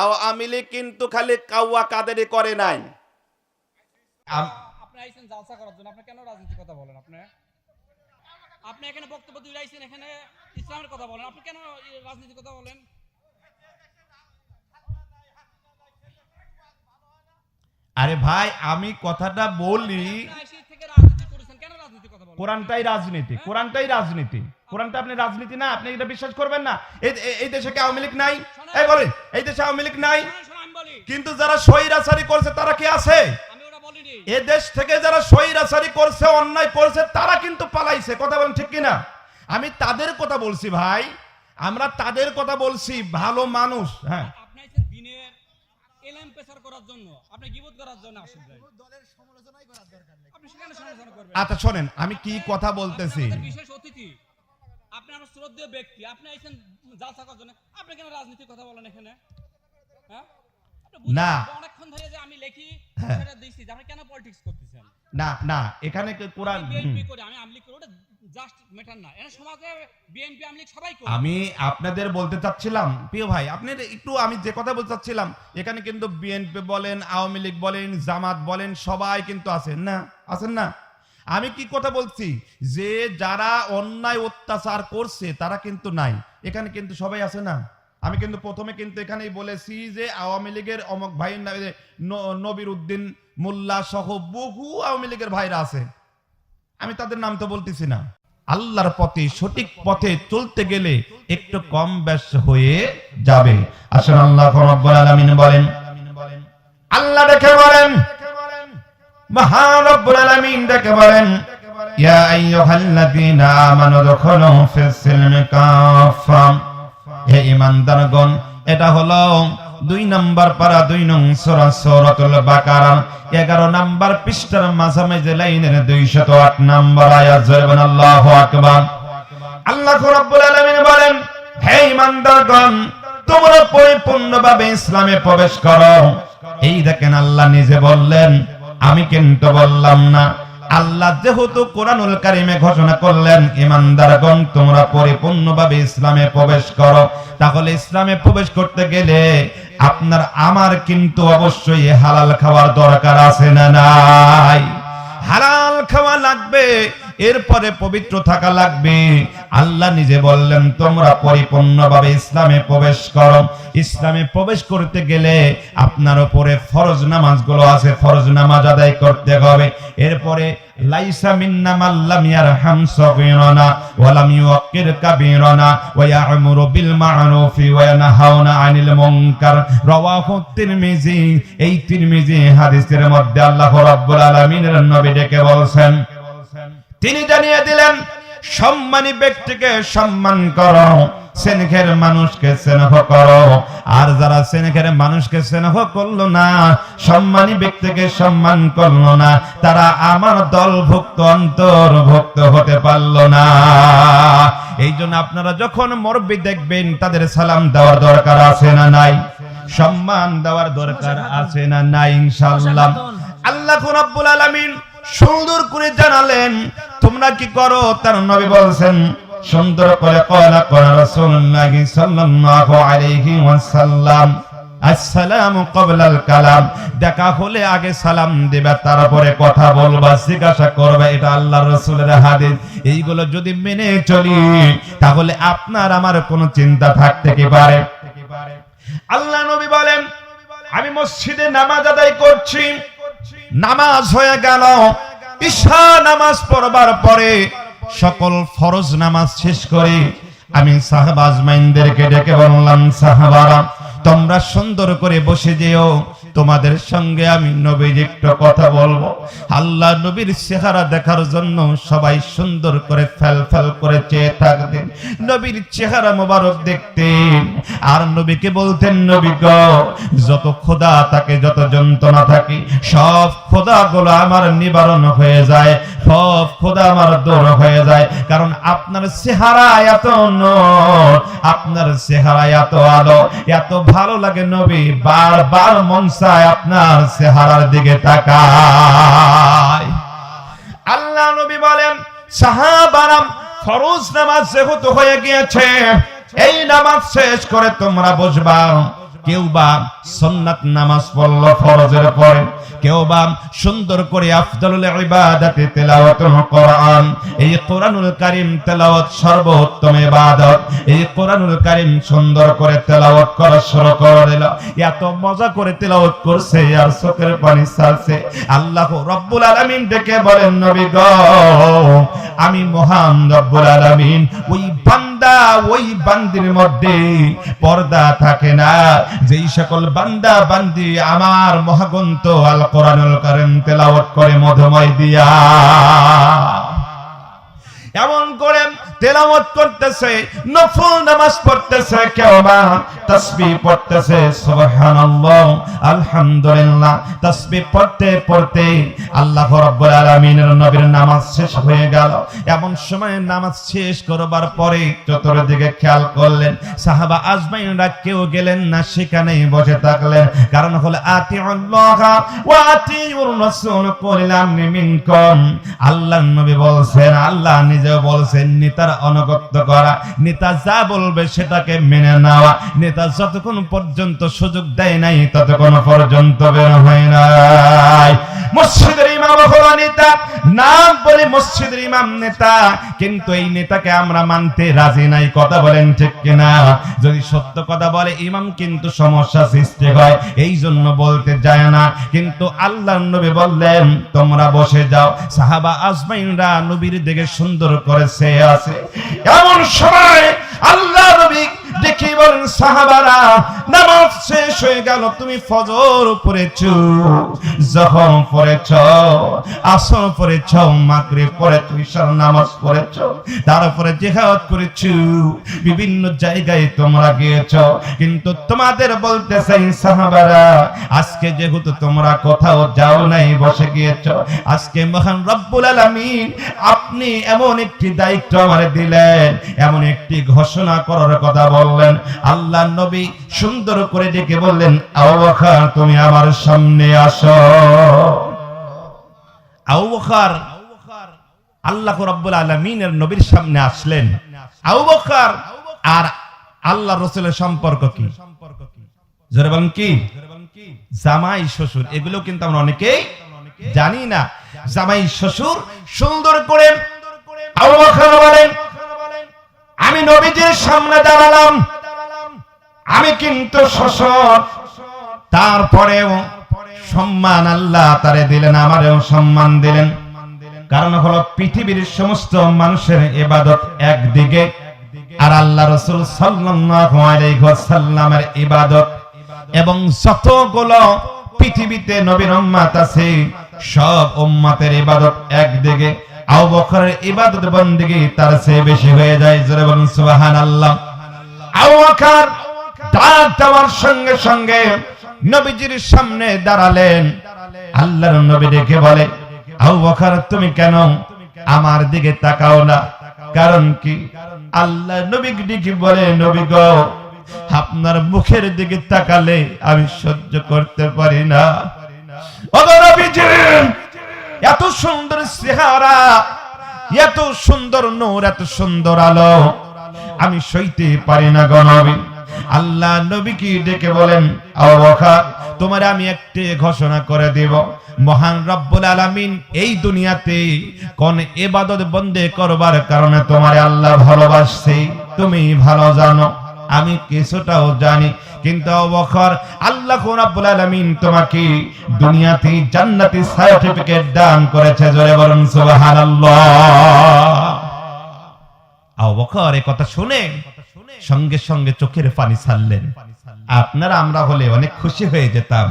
আওয়ামী লীগ কিন্তু খালি কাউয়া কাদেরই করে নাই। আপনি আইছেন জালসা করার জন্য আপনি কেন রাজনীতির কথা বলেন আপনি? আপনি এখানে বক্তব্য দিয়ে আইছেন এখানে ইসলামের কথা বলেন আপনি কেন এই কথা বলেন? আরে ভাই আমি কথাটা বলি। রাজনীতি কোরআনটাই রাজনীতি কোরআনটাই রাজনীতি। কোরআনটা আপনি রাজনীতি না আপনি এটা বিশ্বাস করবেন না। এই- দেশে কি আওয়ামী লীগ নাই? এই বলেন এই দেশে আওয়ামী লীগ নাই? বলি। কিন্তু যারা স্বৈরাচারী করছে তারা কি আছে? আমি এ দেশ থেকে যারা স্বৈরাচারী করছে অন্যায় করছে তারা কিন্তু পালাইছে। কথা বলেন ঠিক কিনা? আমি তাদের কথা বলছি ভাই। আমরা তাদের কথা বলছি ভালো মানুষ হ্যাঁ। আপনি আইছেন দিনের এলএম পেসার করার জন্য। আপনি গিবত করার জন্য আসেন নাই। আপনি সেখানে সমালোচনা করবেন। আচ্ছা শোনেন আমি কি কথা বলতেছি? বিশেষ অতিথি। আপনি আমার শ্রদ্ধেয় ব্যক্তি আপনি আইছেন জালসা করার জন্য আপনি কেন রাজনীতির কথা বলেন এখানে? হ্যাঁ? না। অনেকক্ষণ ধরে যে আমি লেখি হ্যাঁ। সেটা দিচ্ছি আপনি কেন পলিটিক্স করতেছেন? না না এখানে কোরআন বিএনপি করে আমি আমলিক করি ওটা জাস্ট ম্যাটার না। এর সমাজে বিএনপি আমলিক সবাই করে আমি আপনাদের বলতে চাচ্ছিলাম প্রিয় ভাই আপনার একটু আমি যে কথা বলতে চাচ্ছিলাম এখানে কিন্তু বিএনপি বলেন আওয়ামী লীগ বলেন জামাত বলেন সবাই কিন্তু আছেন না? আছেন না? আমি কি কথা বলছি? যে যারা অন্যায় অত্যাচার করছে, তারা কিন্তু নাই। এখানে কিন্তু সবাই আছে না? আমি কিন্তু প্রথমে কিন্তু এখানেই বলেছি যে আওয়ামী লীগের অমক ভাই নবির উদ্দিন, মোল্লা সহ বহু আওয়ামী লীগের ভাইরা আছে। আমি তাদের নাম তো বলতেছি না। আল্লাহর পথে, সঠিক পথে চলতে গেলে একটু কম বেশ হয়ে যাবে। আসলে আল্লাহ বলেন। আল্লাহ দেখে বলেন। মহান রব্বুল আলামিন দেখে বলেন, ইয়া আইয়ুহাল্লাযীনা আমানু দুখুলু ফিস সিলমি কাফা হে ঈমানদারগণ, এটা হলো দুই নাম্বার পারা দুই নং সূরা সূরাতুল বাকারা। 11 নাম্বার পৃষ্ঠার মাঝামাঝি লাইনের 208 নাম্বার আয়াত জয়বান আল্লাহু আকবার। আল্লাহ রাব্বুল আলামিন বলেন, হে ঈমানদারগণ, তোমরা পরিপূর্ণভাবে ইসলামে প্রবেশ করো। এই দেখেন আল্লাহ নিজে বললেন আমি কিন্তু বললাম না। আল্লাহ যেহেতু কোরআনুল কারিমে ঘোষণা করলেন, ইমানদারগণ, তোমরা পরিপূর্ণভাবে ইসলামে প্রবেশ করো। তাহলে ইসলামে প্রবেশ করতে গেলে আপনার আমার কিন্তু অবশ্যই হালাল খাওয়ার দরকার আছে না নাই? হালাল খাওয়া লাগবে। এরপরে পবিত্র থাকা লাগবে। আল্লাহ নিজে বললেন, তোমরা পরিপূর্ণভাবে ইসলামে প্রবেশ করো। ইসলামে প্রবেশ করতে গেলে আপনার উপরে ফরজ নামাজগুলো আছে, ফরজ নামাজ আদায় করতে হবে। এরপরে এই বলছেন তিনি জানিয়ে দিলেন সম্মানী ব্যক্তিকে সম্মান করো সেনখের মানুষকে স্নেহ করো। আর যারা সেনখের মানুষকে স্নেহ করল না সম্মানী ব্যক্তিকে সম্মান করল না তারা আমার দলভুক্ত অন্তর্ভুক্ত হতে পারল না। এই জন্য আপনারা যখন মরবি দেখবেন তাদের সালাম দেওয়ার দরকার আছে না নাই? সম্মান দেওয়ার দরকার আছে না নাই ইনশাআল্লাহ? আল্লাহ রাব্বুল আলামিন সুন্দর করে জানালেন তোমরা কি করো? তার নবী বলছেন, সুন্দর করে কলা করা রাসূলুল্লাহ সাল্লাল্লাহু আলাইহি ওয়াসাল্লাম, আসসালামু কালাম। দেখা হলে আগে সালাম দিবে, তারপরে কথা বলবা, জিজ্ঞাসা করবে, এটা আল্লাহর রাসূলের হাদিস। এইগুলো যদি মেনে চলি, তাহলে আপনার আমার কোনো চিন্তা থাকতে কি পারে? আল্লাহ নবী বলেন, আমি মসজিদে নামাজ আদায় করছি, নামাজ হয়ে গেল। ঈশা নামাজ পড়বার পরে সকল ফরজ নামাজ শেষ করে আমি সাহাবাজ মাইনদেরকে ডেকে বললাম, সাহাবারা, তোমরা সুন্দর করে বসে যেও তোমাদের সঙ্গে আমি নবীর একটু কথা বলব। আল্লাহ নবীর চেহারা দেখার জন্য সবাই সুন্দর করে ফেল ফেল করে চেয়ে থাকতেন নবীর চেহারা মোবারক দেখতেন আর নবীকে বলতেন, নবী যত খোদা থাকে, যত যন্ত্রণা থাকে, সব খোদা গুলো আমার নিবারণ হয়ে যায়, সব খোদা আমার দূর হয়ে যায়। কারণ আপনার চেহারা এত নূর, আপনার চেহারা এত আলো, এত ভালো লাগে নবী। বারবার মন চায় আপনার চেহারার দিকে তাকায়। আল্লাহ নবী বলেন, সাহাবারাম, ফরজ নামাজ যেহেতু হয়ে গিয়েছে, এই নামাজ শেষ করে তোমরা বসবা। কেউ বা সন্নাত নামাজ পড়ল ফরজের পরে কেউ বা সুন্দর করে আফদলুল ইবাদাতে তেলাওয়াতুল কোরআন, এই কোরআনুল কারীম তেলাওয়াত সর্বোত্তম ইবাদত, এই কোরআনুল কারীম সুন্দর করে তেলাওয়াত করা শুরু করে দিল। এত মজা করে তেলাওয়াত করছে, আর চোখের পানি ছাড়ছে। আল্লাহ রব্বুল আলামিন ডেকে বলেন, নবী গো, আমি মহান রব্বুল আলামিন। ওই বান্দা, ওই বান্দির মধ্যে পর্দা থাকে না। যেই সকল বান্দা বান্দি আমার মহাগন্ত আল কোরআনুল কারীম তেলাওয়াত করে মধুময় দিয়া, এমন করে তেলাওয়াত করতেছে, নফল নামাজ পড়তেছে, কেউ বা তাসবিহ পড়তেছে, সুবহানাল্লাহ, আলহামদুলিল্লাহ, তাসবিহ পড়তে পড়তে আল্লাহ রাব্বুল আলামিনের নবীর নামাজ শেষ হয়ে গেল। এমন সময় নামাজ শেষ করবার পরে চতুর্দিকে খেয়াল করলেন, সাহাবা আজমাইনরা কেউ গেলেন না, সেখানেই বসে থাকলেন। কারণ হলো, আতিউল্লাহ ওয়া আতিউর রাসূল কলিলাম মিনকুম আল্লাহর নবী বলছেন, আল্লাহ নিজে বলছেন নেতার অনুগত্য করা। নেতা যা বলবে সেটাকে মেনে নেওয়া। নেতা যতক্ষণ পর্যন্ত সুযোগ দেয় নাই, ততক্ষণ পর্যন্ত বের হয় নাই। মসজিদের ইমাম হলো নেতা। নাম বলে মসজিদের ইমাম নেতা। কিন্তু এই নেতাকে আমরা মানতে রাজি নাই। কথা বলেন ঠিক কিনা? যদি সত্য কথা বলে, ইমাম কিন্তু সমস্যা সৃষ্টি হয়। এই জন্য বলতে যায় না। কিন্তু আল্লাহ নবী বললেন, তোমরা বসে যাও। সাহাবা আজমাইনরা নবীর দিকে সুন্দর করে সে আছে। এমন সময় আল্লাহ নবী দেখি বলেন সাহাবারা, নামাজ শেষ হয়ে গেল, তুমি ফজর পড়েছ যখন পড়েছ, আসর পড়েছ, মাগরিব পড়ে তুই নামাজ পড়েছ, তারপরে জেহাদ করেছ, বিভিন্ন জায়গায় তোমরা গিয়েছ। কিন্তু তোমাদের বলতে চাই সাহাবারা, আজকে যেহেতু তোমরা কোথাও যাও নাই, বসে গিয়েছ, আজকে মহান রব্বুল আলামিন আপনি এমন একটি দায়িত্ব আমারে দিলেন, এমন একটি ঘোষণা করার কথা বললেন আল্লাহ নবী সুন্দর করে ডেকে বললেন তুমি আমার সামনে আসো। আল্লাহ রাব্বুল আলামিনের নবীর সামনে আসলেন। আর আল্লাহ রসুলের সম্পর্ক কি? জোরে কি? জামাই, শ্বশুর, এগুলো কিন্তু আমরা অনেকেই জানি না। জামাই, শ্বশুর সুন্দর করে আমি নবীজির সামনে দাঁড়ালাম। আমি কিন্তু শ্বশুর তারপরেও সম্মান আল্লাহ তারে দিলেন, আমারেও সম্মান দিলেন। কারণ হলো পৃথিবীর সমস্ত মানুষের ইবাদত একদিকে, আর আল্লাহ রসুল ওয়াসাল্লামের ইবাদত। এবং যতগুলো পৃথিবীতে নবীর উম্মাত আছে, সব উম্মাতের ইবাদত একদিকে আবু বকরের ইবাদত বন্দেগী তার চেয়ে বেশি হয়ে যায়, জোরে বলুন, সুবহানাল্লাহ। আবু বকর ডাক দেওয়ার সঙ্গে সঙ্গে নবীজির সামনে দাঁড়ালেন। আল্লাহর নবী ডেকে বলে, আবু বকর, তুমি কেন আমার দিকে তাকাও না? কারণ কি? আল্লাহ নবী ডেকে বলে, নবী গো, আপনার মুখের দিকে তাকালে আমি সহ্য করতে পারি না। ওগো নবীজি এত সুন্দর চেহারা, এত সুন্দর নূর, এত সুন্দর আলো। আমি সইতে পারি না গণবী আল্লাহ নবী কি ডেকে বলেন তোমার আমি একটি ঘোষণা করে দেব। মহান রব্বুল আলামিন এই দুনিয়াতে কোন এবাদত বন্দে করবার কারণে তোমার আল্লাহ ভালোবাসছে। তুমি ভালো জানো। আমি কিছুটাও জানি, কিন্তু অবখর আল্লাহ রাব্বুল আলামিন তোমাকে দুনিয়াতে জান্নাতি সার্টিফিকেট দান করেছে, জোরে বলুন সুবহানাল্লাহ। এই কথা শুনে সঙ্গে সঙ্গে চোখের পানি ছাড়লেন। আপনারা আমরা হলে অনেক খুশি হয়ে যেতাম।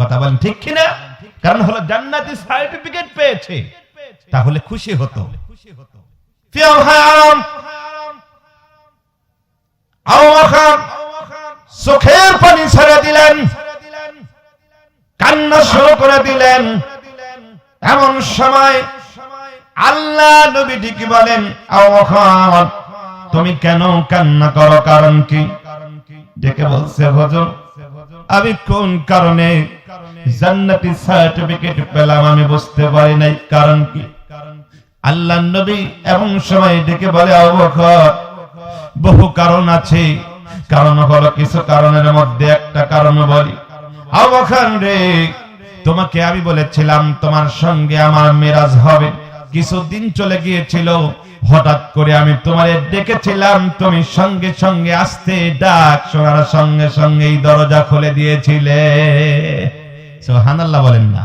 কথা বলেন ঠিক কিনা? কারণ হলো জান্নাতি সার্টিফিকেট পেয়েছে, তাহলে খুশি হতো। প্রিয় চোখের পানি ছেড়ে দিলেন, কান্না শুরু করে দিলেন। এমন সময় আল্লাহ নবী কি বলেন তুমি কেন কান্না করো? কারণ কি? ডেকে বলছে ভজন আমি কোন কারণে জান্নাতি সার্টিফিকেট পেলাম আমি বুঝতে পারি নাই, কারণ কি? আল্লাহ নবী এমন সময় ডেকে বলে বহু কারণ আছে কারণ হলো কিছু কারণের মধ্যে একটা কারণ বলি। রে, তোমাকে আমি বলেছিলাম তোমার সঙ্গে আমার মেরাজ হবে। কিছুদিন চলে গিয়েছিল, হঠাৎ করে আমি তোমারে ডেকেছিলাম, তুমি সঙ্গে সঙ্গে আসতে ডাক শোনার সঙ্গে সঙ্গে এই দরজা খুলে দিয়েছিলে। সুবহানাল্লাহ বলেন না।